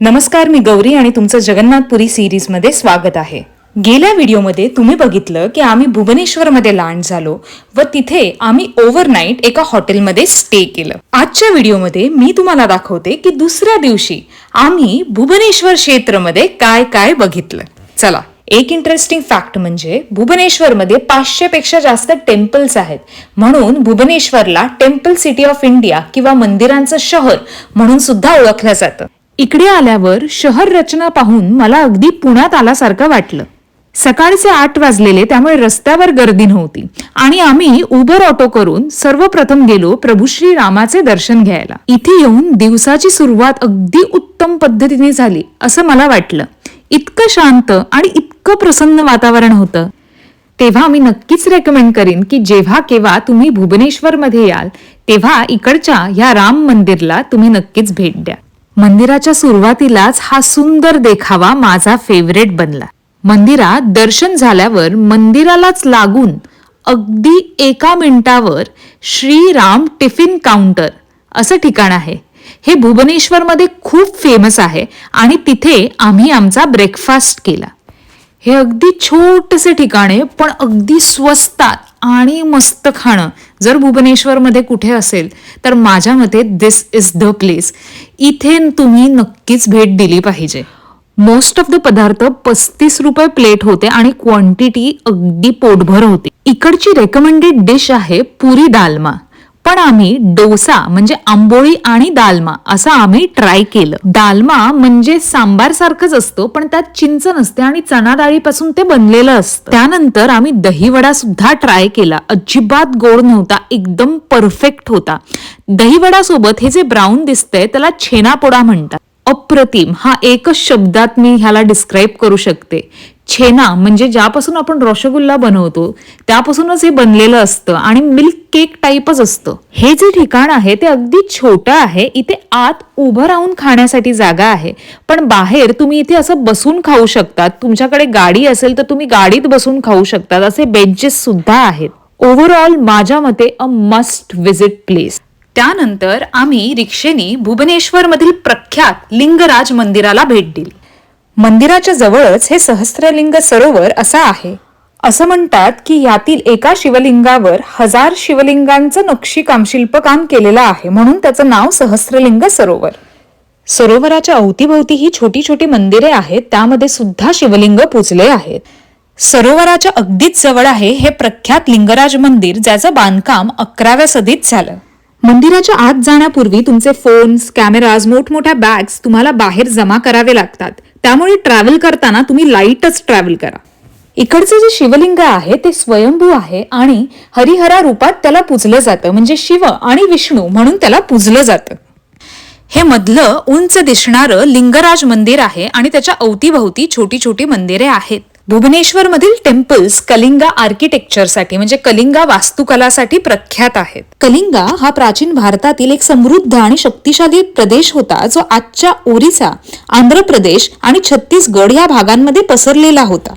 नमस्कार मी गौरी आणि तुमचं जगन्नाथपुरी सिरीजमध्ये स्वागत आहे. गेल्या व्हिडिओमध्ये तुम्ही बघितलं की आम्ही भुवनेश्वरमध्ये लँड झालो व तिथे आम्ही ओव्हरनाईट एका हॉटेलमध्ये स्टे केलं. आजच्या व्हिडिओमध्ये मी तुम्हाला दाखवते की दुसऱ्या दिवशी आम्ही भुवनेश्वर क्षेत्रमध्ये काय काय बघितलं. चला एक इंटरेस्टिंग फॅक्ट म्हणजे भुवनेश्वरमध्ये पाचशे पेक्षा जास्त टेम्पल्स आहेत. म्हणून भुवनेश्वरला टेम्पल सिटी ऑफ इंडिया किंवा मंदिरांचं शहर म्हणून सुद्धा ओळखलं जातं. इकडे आल्यावर शहर रचना पाहून मला अगदी पुण्यात आल्यासारखं वाटलं. सकाळचे आठ वाजलेले त्यामुळे रस्त्यावर गर्दी नव्हती. आणि आम्ही उबर ऑटो करून सर्वप्रथम गेलो प्रभूश्री रामाचे दर्शन घ्यायला. इथे येऊन दिवसाची सुरुवात अगदी उत्तम पद्धतीने झाली असं मला वाटलं. इतकं शांत आणि इतकं प्रसन्न वातावरण होतं. तेव्हा मी नक्कीच रेकमेंड करीन की जेव्हा केव्हा तुम्ही भुवनेश्वरमध्ये याल तेव्हा इकडच्या ह्या राम मंदिरला तुम्ही नक्कीच भेट द्या. मंदिराच्या सुरुवातीलाच हा सुंदर देखावा माझा फेवरेट बनला. मंदिरात दर्शन झाल्यावर मंदिरालाच लागून अगदी एका मिनिटावर श्रीराम टिफिन काउंटर असं ठिकाण आहे. हे भुवनेश्वरमध्ये खूप फेमस आहे आणि तिथे आम्ही आमचा ब्रेकफास्ट केला. हे अगदी छोटसे ठिकाण आहे पण अगदी स्वस्तात आणि मस्त खाणं जर भुवनेश्वरमध्ये कुठे असेल तर माझ्या मते दिस इज द प्लेस इथे तुम्ही नक्कीच भेट दिली पाहिजे. मोस्ट ऑफ द पदार्थ पस्तीस रुपये प्लेट होते आणि क्वांटिटी अगदी पोटभर होती. इकडची रेकमेंडेड डिश आहे पुरी दालमा. पण आम्ही डोसा म्हणजे आंबोळी आणि दालमा असं आम्ही ट्राय केलं. दालमा म्हणजे सांबार सारखंच असतो पण त्यात चिंच नसते आणि चणा डाळीपासून ते बनलेलं असतं. त्यानंतर आम्ही दहीवडा सुद्धा ट्राय केला. अजिबात गोड नव्हता एकदम परफेक्ट होता. दहीवडा सोबत हे जे ब्राऊन दिसतंय त्याला छेनापोडा म्हणतात. अप्रतिम. हा एकच शब्दात मी ह्याला डिस्क्राईब करू शकते. छेना म्हणजे ज्यापासून आपण रसगुल्ला बनवतो त्यापासूनच हे बनलेलं असतं आणि मिल्क केक टाईपच असतं. हे जे ठिकाण आहे ते अगदी छोटं आहे. इथे आत उभं राहून खाण्यासाठी जागा आहे. पण बाहेर तुम्ही इथे असं बसून खाऊ शकतात. तुमच्याकडे गाडी असेल तर तुम्ही गाडीत बसून खाऊ शकतात. असे बेंचेस सुद्धा आहेत. ओव्हरऑल माझ्या मते अ मस्ट व्हिजिट प्लेस त्यानंतर आम्ही रिक्षेने भुवनेश्वरमधील प्रख्यात लिंगराज मंदिराला भेट दिली. मंदिराच्या जवळच हे सहस्त्रलिंग सरोवर असं आहे. असं म्हणतात की यातील एका शिवलिंगावर हजार शिवलिंगांचं नक्षी शिल्पकाम काम केलेलं आहे म्हणून त्याचं नाव सहस्त्रलिंग सरोवर. सरोवराच्या अवतीभोवती ही छोटी छोटी मंदिरे आहेत त्यामध्ये सुद्धा शिवलिंग पूजले आहेत. सरोवराच्या अगदीच जवळ आहे हे प्रख्यात लिंगराज मंदिर ज्याचं बांधकाम अकराव्या सदीत झालं. मंदिराच्या आत जाण्यापूर्वी तुमचे फोन्स कॅमेराज मोठमोठ्या बॅग्स तुम्हाला बाहेर जमा करावे लागतात. त्यामुळे ट्रॅव्हल करताना तुम्ही लाईटच ट्रॅव्हल करा. इकडचे जे शिवलिंग आहे ते स्वयंभू आहे आणि हरिहरा रूपात त्याला पूजलं जातं. म्हणजे शिव आणि विष्णू म्हणून त्याला पूजलं जातं. हे मधलं उंच दिसणारं लिंगराज मंदिर आहे आणि त्याच्या अवतीभोवती छोटी छोटी मंदिरे आहेत. भुवनेश्वर मधील टेम्पल्स कलिंगा आर्किटेक्चरसाठी म्हणजे कलिंगा वास्तुकलासाठी प्रख्यात आहेत. कलिंगा हा प्राचीन भारतातील एक समृद्ध आणि शक्तिशाली प्रदेश होता जो आजच्या ओरिसा आंध्र प्रदेश आणि छत्तीसगड या भागांमध्ये पसरलेला होता.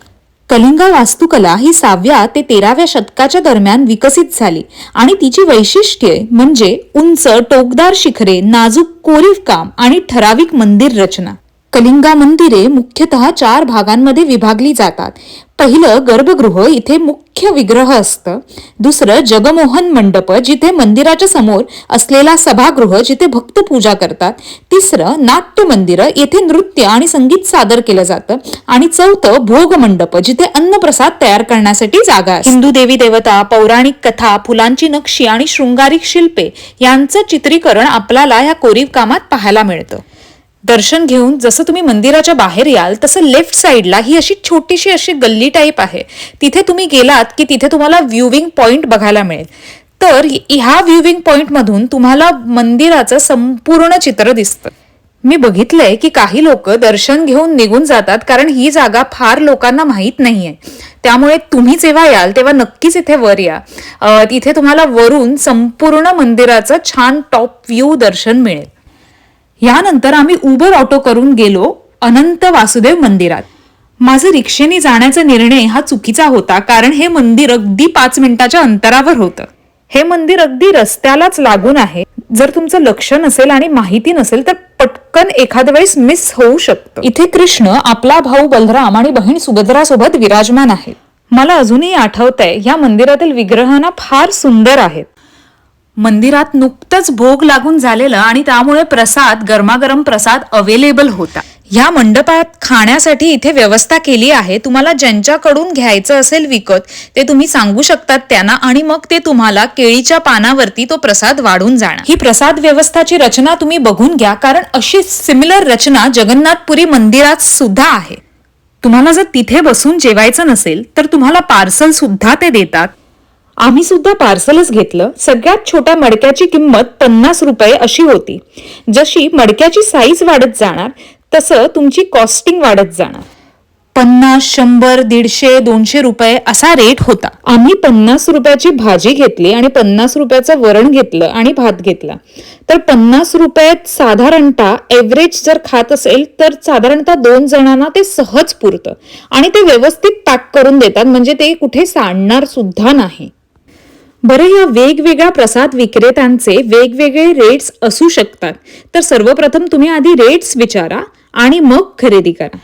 कलिंगा वास्तुकला ही सहाव्या ते तेराव्या शतकाच्या दरम्यान विकसित झाली आणि तिची वैशिष्ट्ये म्हणजे उंच टोकदार शिखरे नाजूक कोरीव काम आणि ठराविक मंदिर रचना. कलिंगा मंदिरे मुख्यतः चार भागांमध्ये विभागली जातात. पहिलं गर्भगृह इथे मुख्य विग्रह असतं. दुसरं जगमोहन मंडप जिथे मंदिराच्या समोर असलेला सभागृह जिथे भक्त पूजा करतात. तिसरं नाट्य मंदिर येथे नृत्य आणि संगीत सादर केलं जातं. आणि चौथं भोग मंडप जिथे अन्नप्रसाद तयार करण्यासाठी जागा आहे हिंदू देवी देवता पौराणिक कथा फुलांची नक्षी आणि शृंगारिक शिल्पे यांचं चित्रीकरण आपल्याला या कोरीव कामात पाहायला मिळतं. दर्शन घेऊन जसं तुम्ही मंदिराच्या बाहेर याल तसं लेफ्ट साईडला ही अशी छोटीशी अशी गल्ली टाईप आहे. तिथे तुम्ही गेलात की तिथे तुम्हाला व्ह्यूविंग पॉईंट बघायला मिळेल. तर ह्या व्ह्यूविंग पॉईंटमधून तुम्हाला मंदिराचं संपूर्ण चित्र दिसतं. मी बघितलंय की काही लोक दर्शन घेऊन निघून जातात कारण ही जागा फार लोकांना माहीत नाहीये. त्यामुळे तुम्ही जेव्हा याल तेव्हा नक्कीच इथे वर या. तिथे तुम्हाला वरून संपूर्ण मंदिराचं छान टॉप व्ह्यू दर्शन मिळेल. यानंतर आम्ही उबर ऑटो करून गेलो अनंत वासुदेव मंदिरात. माझं रिक्षेने जाण्याचा निर्णय हा चुकीचा होता कारण हे मंदिर अगदी पाच मिनिटाच्या अंतरावर होतं. हे मंदिर अगदी रस्त्यालाच लागून आहे. जर तुमचं लक्ष नसेल आणि माहिती नसेल तर पटकन एखाद्या वेळेस मिस होऊ शकतं. इथे कृष्ण आपला भाऊ बलराम आणि बहीण सुभद्रा सोबत विराजमान आहे मला अजूनही आठवतंय या मंदिरातील विग्रहांना फार सुंदर आहेत. मंदिरात नुकतंच भोग लागून झालेलं आणि त्यामुळे प्रसाद गरमागरम प्रसाद अवेलेबल होता. ह्या मंडपात खाण्यासाठी इथे व्यवस्था केली आहे. तुम्हाला ज्यांच्याकडून घ्यायचं असेल विकत ते तुम्ही सांगू शकतात त्यांना आणि मग ते तुम्हाला केळीच्या पानावरती तो प्रसाद वाढून जाणार. ही प्रसाद व्यवस्थाची रचना तुम्ही बघून घ्या कारण अशी सिमिलर रचना जगन्नाथपुरी मंदिरात सुद्धा आहे. तुम्हाला जर तिथे बसून जेवायचं नसेल तर तुम्हाला पार्सल सुद्धा ते देतात. आम्ही सुद्धा पार्सलच घेतलं. सगळ्यात छोट्या मडक्याची किंमत पन्नास रुपये अशी होती. जशी मडक्याची साईज वाढत जाणार तसं तुमची कॉस्टिंग वाढत जाणार. पन्नास शंभर दीडशे दोनशे रुपये असा रेट होता. आम्ही पन्नास रुपयाची भाजी घेतली आणि पन्नास रुपयाचं वरण घेतलं आणि भात घेतला. तर पन्नास रुपयात साधारणतः एव्हरेज जर खात असेल तर साधारणतः दोन जणांना ते सहज पुरतं. आणि ते व्यवस्थित पॅक करून देतात म्हणजे ते कुठे सांडणार सुद्धा नाही. बरं या वेगवेगळ्या प्रसाद विक्रेत्यांचे वेगवेगळे रेट्स असू शकतात. तर सर्वप्रथम तुम्ही आधी रेट्स विचारा आणि मग खरेदी करा.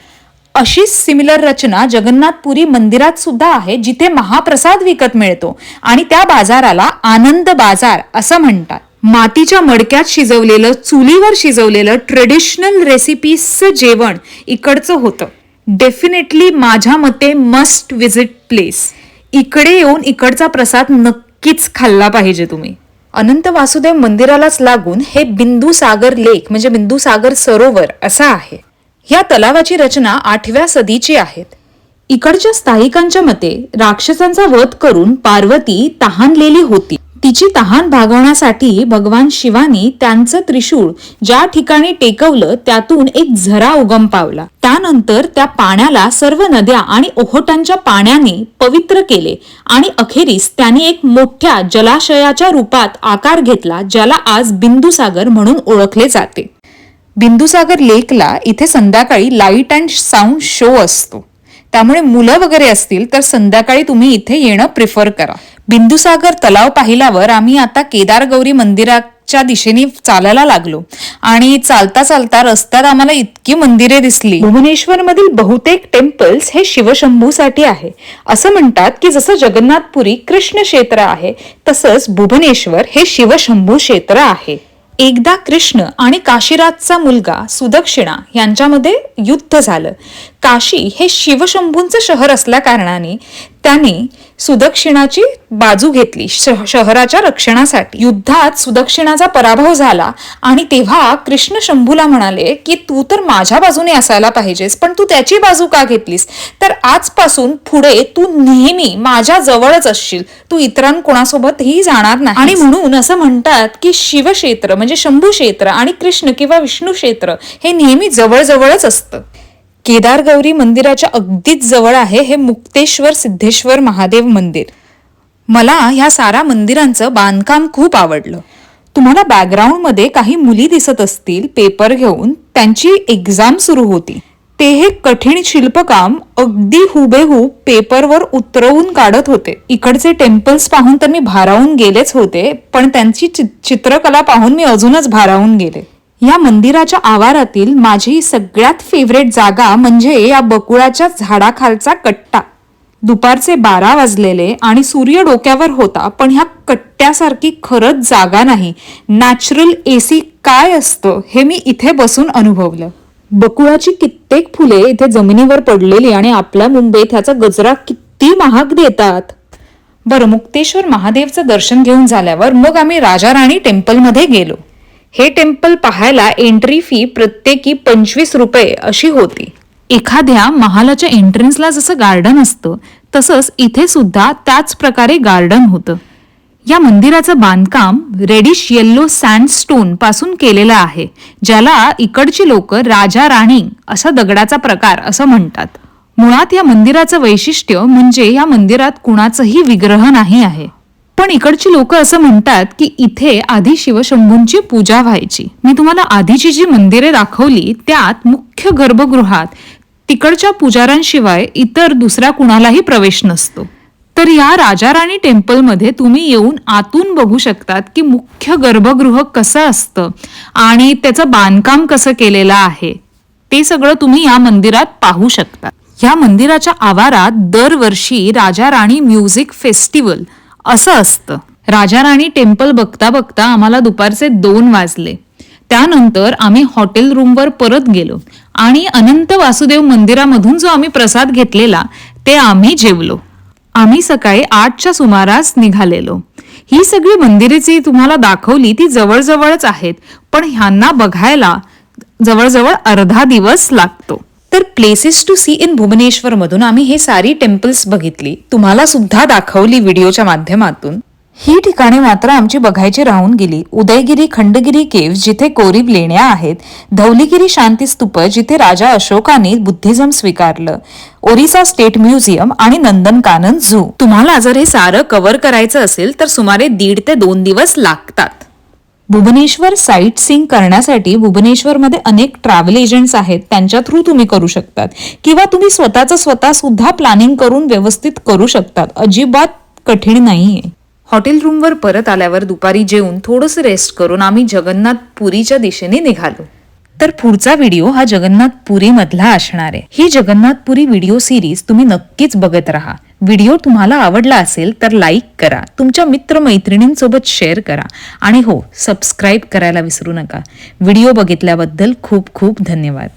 अशीच सिमिलर रचना जगन्नाथपुरी मंदिरात सुद्धा आहे जिथे महाप्रसाद विकत मिळतो. आणि त्या बाजाराला आनंद बाजार असं म्हणतात. मातीच्या मडक्यात शिजवलेलं चुलीवर शिजवलेलं ट्रेडिशनल रेसिपीजचं जेवण इकडचं होतं. डेफिनेटली माझ्या मते मस्ट विजिट प्लेस इकडे येऊन इकडचा प्रसाद नक्कीच खाल्ला पाहिजे तुम्ही. अनंत वासुदेव मंदिरालाच लागून हे बिंदुसागर लेक म्हणजे बिंदुसागर सरोवर असा आहे. या तलावाची रचना आठव्या सदीची आहेत. इकडच्या स्थायिकांच्या मते राक्षसांचा वध करून पार्वती तहानलेली होती. तिची तहान भागवण्यासाठी भगवान शिवानी त्यांचं त्रिशूळ ज्या ठिकाणी टेकवलं त्यातून एक झरा उगम पावला. त्यानंतर त्या पाण्याला सर्व नद्या आणि ओहोटांच्या पाण्याने पवित्र केले आणि अखेरीस त्याने एक मोठ्या जलाशयाच्या रूपात आकार घेतला ज्याला आज बिंदुसागर म्हणून ओळखले जाते. बिंदुसागर लेकला इथे संध्याकाळी लाइट अँड साऊंड शो असतो. त्यामुळे मुलं वगैरे असतील तर संध्याकाळी तुम्ही इथे येणं प्रिफर करा. बिंदुसागर तलाव पाहिल्यावर आम्ही आता केदार गौरी मंदिराच्या दिशेने चालायला लागलो. आणि चालता चालता रस्त्यात आम्हाला इतकी मंदिरे दिसली. भुवनेश्वर मधील बहुतेक टेम्पल्स हे शिवशंभूसाठी आहे. असं म्हणतात की जसं जगन्नाथपुरी कृष्ण क्षेत्र आहे तसंच भुवनेश्वर हे शिवशंभू क्षेत्र आहे. एकदा कृष्ण आणि काशीराजचा मुलगा सुदक्षिणा यांच्यामध्ये युद्ध झालं. काशी हे शिवशंभूंचं शहर असल्या कारणाने त्याने सुदक्षिणाची बाजू घेतली. शहराच्या रक्षणासाठी. युद्धात सुदक्षिणाचा पराभव झाला आणि तेव्हा कृष्ण शंभूला म्हणाले की तू तर माझ्या बाजूने असायला पाहिजेस पण तू त्याची बाजू का घेतलीस? तर आजपासून पुढे तू नेहमी माझ्या जवळच असशील. तू इतरांकोणासोबतही जाणार नाही आणि म्हणून असं म्हणतात की शिवक्षेत्र म्हणजे शंभू क्षेत्र आणि कृष्ण किंवा विष्णू क्षेत्र हे नेहमी जवळजवळच असतं. केदार गौरी मंदिराच्या अगदीच जवळ आहे हे मुक्तेश्वर सिद्धेश्वर महादेव मंदिर. मला ह्या सारा मंदिरांचं बांधकाम खूप आवडलं. तुम्हाला बॅकग्राऊंडमध्ये काही मुली दिसत असतील पेपर घेऊन त्यांची एक्झाम सुरू होती. ते हे कठीण शिल्पकाम अगदी हुबेहूब पेपरवर उतरवून काढत होते. इकडचे टेम्पल्स पाहून तर मी भारावून गेलेच होते पण त्यांची चित्रकला पाहून मी अजूनच भारावून गेले. या मंदिराच्या आवारातील माझी सगळ्यात फेवरेट जागा म्हणजे या बकुळाच्या झाडाखालचा कट्टा. दुपारचे बारा वाजलेले आणि सूर्य डोक्यावर होता पण ह्या कट्ट्यासारखी खरंच जागा नाही. नॅचरल एसी काय असतं हे मी इथे बसून अनुभवलं. बकुळाची कित्येक फुले इथे जमिनीवर पडलेली आणि आपल्या मुंबईत ह्याचा गजरा किती महाग देतात. बरं मुक्तेश्वर महादेवचं दर्शन घेऊन झाल्यावर मग आम्ही राजा राणी टेम्पलमध्ये गेलो. हे टेम्पल पाहायला एंट्री फी प्रत्येकी पंचवीस रुपये अशी होती. एखाद्या महालाच्या एंट्रन्सला जसं गार्डन असतं तसंच इथे सुद्धा त्याच प्रकारे गार्डन होतं. या मंदिराचं बांधकाम रेडिश येल्लो सँडस्टोनपासून केलेलं आहे ज्याला इकडची लोक राजा राणी असा दगडाचा प्रकार असं म्हणतात. मुळात या मंदिराचं वैशिष्ट्य म्हणजे या मंदिरात कुणाचंही विग्रह नाही आहे. पण इकडची लोक असं म्हणतात की इथे आधी शिवशंभूंची पूजा व्हायची. मी तुम्हाला आधीची जी मंदिरे दाखवली त्यात मुख्य गर्भगृहात तिकडच्या पुजाऱ्यांशिवाय इतर दुसऱ्या कुणालाही प्रवेश नसतो. तर या राजा राणी टेम्पलमध्ये तुम्ही येऊन आतून बघू शकतात की मुख्य गर्भगृह कसं असतं आणि त्याचं बांधकाम कसं केलेलं आहे. ते सगळं तुम्ही या मंदिरात पाहू शकता. या मंदिराच्या आवारात दरवर्षी राजा राणी म्युझिक फेस्टिवल असं असतं. राजा राणी टेम्पल बघता बघता आम्हाला दुपारचे दोन वाजले. त्यानंतर आम्ही हॉटेल रूमवर परत गेलो आणि अनंत वासुदेव मंदिरामधून जो आम्ही प्रसाद घेतलेला ते आम्ही जेवलो. आम्ही सकाळी आठच्या सुमारास निघालेलो. ही सगळी मंदिरे जी तुम्हाला दाखवली ती जवळजवळच आहेत पण ह्यांना बघायला जवळजवळ अर्धा दिवस लागतो. तर places to see in Bhubaneswar मधून आम्ही हे सारी टेम्पल्स बघितली. तुम्हाला सुद्धा दाखवली व्हिडिओच्या माध्यमातून. ही ठिकाणे मात्र आमची बघायची राहून गेली. उदयगिरी खंडगिरी केव्ह जिथे कोरीव लेण्या आहेत धौलीगिरी शांतीस्तूप जिथे राजा अशोकाने बुद्धिझम स्वीकारलं ओरिसा स्टेट म्युझियम आणि नंदनकानन झू. तुम्हाला जर हे सारं कव्हर करायचं असेल तर सुमारे दीड ते दोन दिवस लागतात. भुवनेश्वर साईट सिंग करण्यासाठी भुवनेश्वरमध्ये अनेक ट्रॅव्हल एजंट्स आहेत. त्यांच्या थ्रू तुम्ही करू शकतात. किंवा तुम्ही स्वतःचं स्वतः सुद्धा प्लॅनिंग करून व्यवस्थित करू शकतात. अजिबात कठीण नाहीये. हॉटेल रूमवर परत आल्यावर दुपारी जेवून थोडंसं रेस्ट करून आम्ही जगन्नाथ पुरीच्या दिशेने निघालो. तर पुढचा व्हिडिओ हा जगन्नाथपुरी मधला असणार आहे. ही जगन्नाथपुरी व्हिडिओ सिरीज तुम्ही नक्कीच बघत राहा. व्हिडिओ तुम्हाला आवडला असेल तर लाईक करा. तुमच्या मित्र मैत्रिणींसोबत शेअर करा. आणि हो सबस्क्राईब करायला विसरू नका. व्हिडिओ बघितल्याबद्दल खूप खूप धन्यवाद.